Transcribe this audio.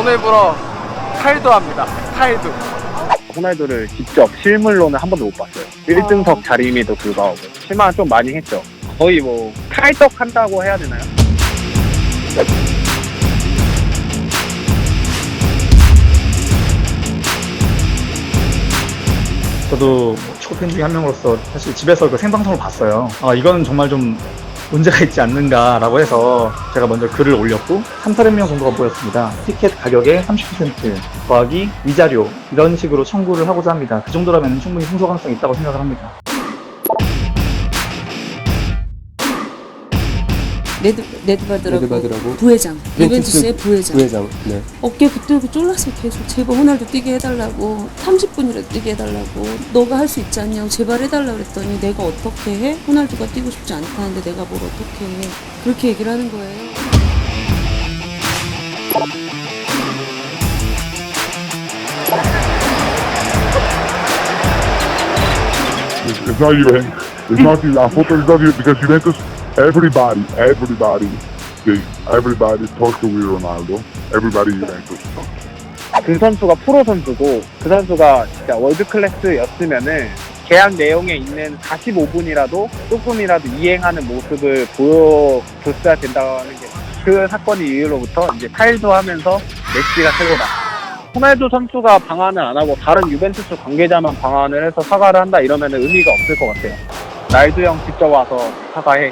오늘부로 탈도 합니다. 탈도. 호날두를 직접 실물로는 한 번도 못 봤어요. 1등석 자리임에도 불구하고 실망을 좀 많이 했죠. 거의 뭐 칼떡한다고 해야 되나요? 저도 축구팬 중에 한 명으로서 사실 집에서 그 생방송을 봤어요. 아, 이건 정말 좀 문제가 있지 않는가라고 해서 제가 먼저 글을 올렸고 3, 400명 정도가 모였습니다. 티켓 가격의 30% 더하기 위자료 이런 식으로 청구를 하고자 합니다. 그 정도라면 충분히 승소 가능성이 있다고 생각을 합니다. 레드 레드바드라고 레드바드라고 부회장 유벤투스 유벤투스의 부회장 부회장. 네. 어깨 붙들고 쫄랐어 계속 제발 호날두 뛰게 해달라고 30분이라도 뛰게 해달라고 너가 할 수 있지 않냐고 제발 해달라고 그랬더니 내가 어떻게 해 호날두가 뛰고 싶지 않다는데 내가 뭘 어떻게 해 그렇게 얘기를 하는 거예요. It's, it's not even. It's not the football is not because Juventus. Everybody, everybody, they, everybody talks to Ronaldo. Everybody Juventus. 그 선수가 프로 선수고 그 선수가 진짜 월드 클래스였으면은 계약 내용에 있는 45분이라도 조금이라도 이행하는 모습을 보여줬어야 된다는 게 그 사건이 이후로부터 이제 타일도 하면서 메시가 최고다. 호날두 선수가 방한을 안 하고 다른 유벤투스 관계자만 방한을 해서 사과를 한다 이러면 의미가 없을 것 같아요. 날두 형 직접 와서 사과해.